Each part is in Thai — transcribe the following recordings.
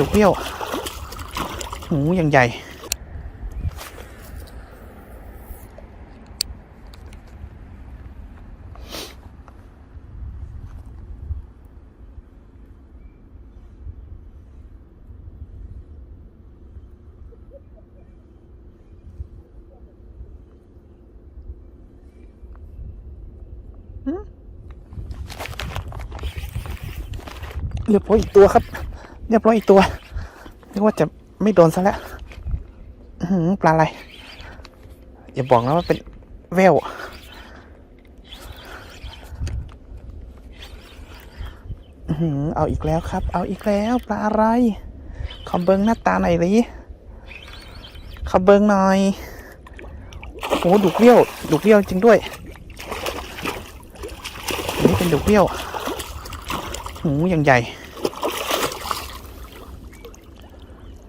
ดุกเบี้ยวหูยังใหญ่ เรียบร้อยอีกตัวครับ เรียบร้อยอีกตัวนึกว่าจะไม่โดนซะแล้วปลาอะไร อย่าบอกนะว่าเป็นแววเอาอีกแล้วครับ เอาอีกแล้วปลาอะไร ขอเบิงหน้าตาหน่อยดิขอเบิงหน่อยโอ้ดุกเบี้ยว ดุกเบี้ยวจริงด้วยนนี้เป็นดุกเบี้ยวหูยังใหญ่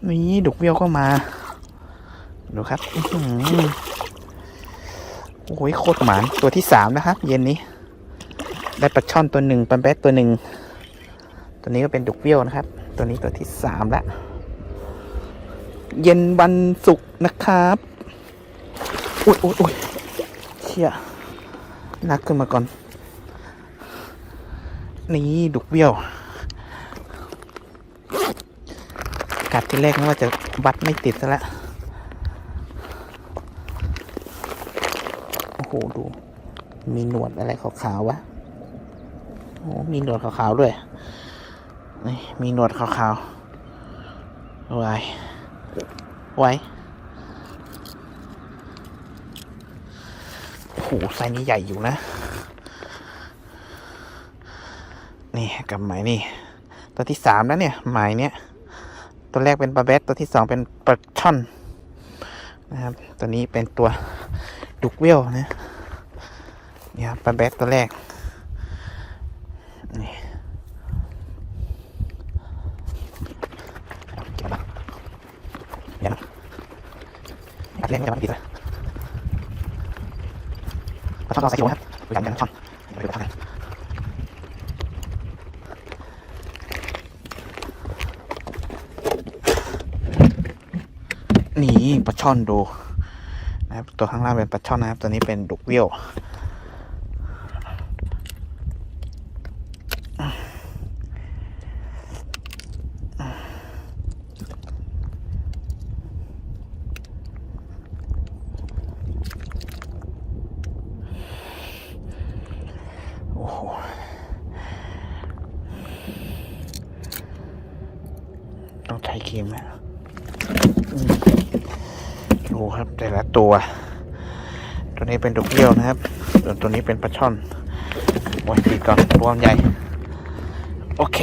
นี่ดุกเบี้ยวก็มา ดูครับอื้อหือโอ้ยโคตรหมานตัวที่สามนะครับ เย็นนี้ ได้ปลาช่อนตัวหนึ่งปลาแบ๊ดตัวหนึ่งตัวนี้ก็เป็นดุกเบี้ยวนะครับ ตัวนี้ตัวที่สามแล้เย็นวันศุกร์นะครับอุ้ยอุ้ยอุ้ยเชี่ยนักขึ้นมาก่อน นี่ดุกเบี้ยว กัดที่แรกนึกว่าจะวัดไม่ติดซะแล้วโอ้โหดู มีหนวดอะไรขาวๆวะโอ้มีหนวดขาวๆด้วยนี่มีหนวดขาวๆไว้ไว้โอ้โหไซนี้ใหญ่อยู่นะ นี่กับหมายนี่ตัวที่สามแล้วเนี่ยหมายเนี้ย ตัวแรกเป็นปลาแบดตัวที่สองเป็นปลาช่อนนะครับตัวนี้เป็นตัวดุกเวลนะเนี่ยปลาแบดตัวแรกนี่เก็บมาเดี๋ยวนะอัดเล่นไม่ได้มาดีเลยปลาช่อนเราใส่กิโลนะครับดูอย่างอย่างช่อนไปดูทางกัน นี่ปลาช่อนดูนะครับตัวข้างล่างเป็นปลาช่อนนะครับ ตัวนี้เป็นดุกเบี้ยวต้องใช้ครีมนะ ดูครับแต่ละตัว ตัวนี้เป็นดุกเบี้ยวนะครับ ส่วนตัวนี้เป็นปลาช่อนโอ้ยดีกก่อนรวมใหญ่ โอเค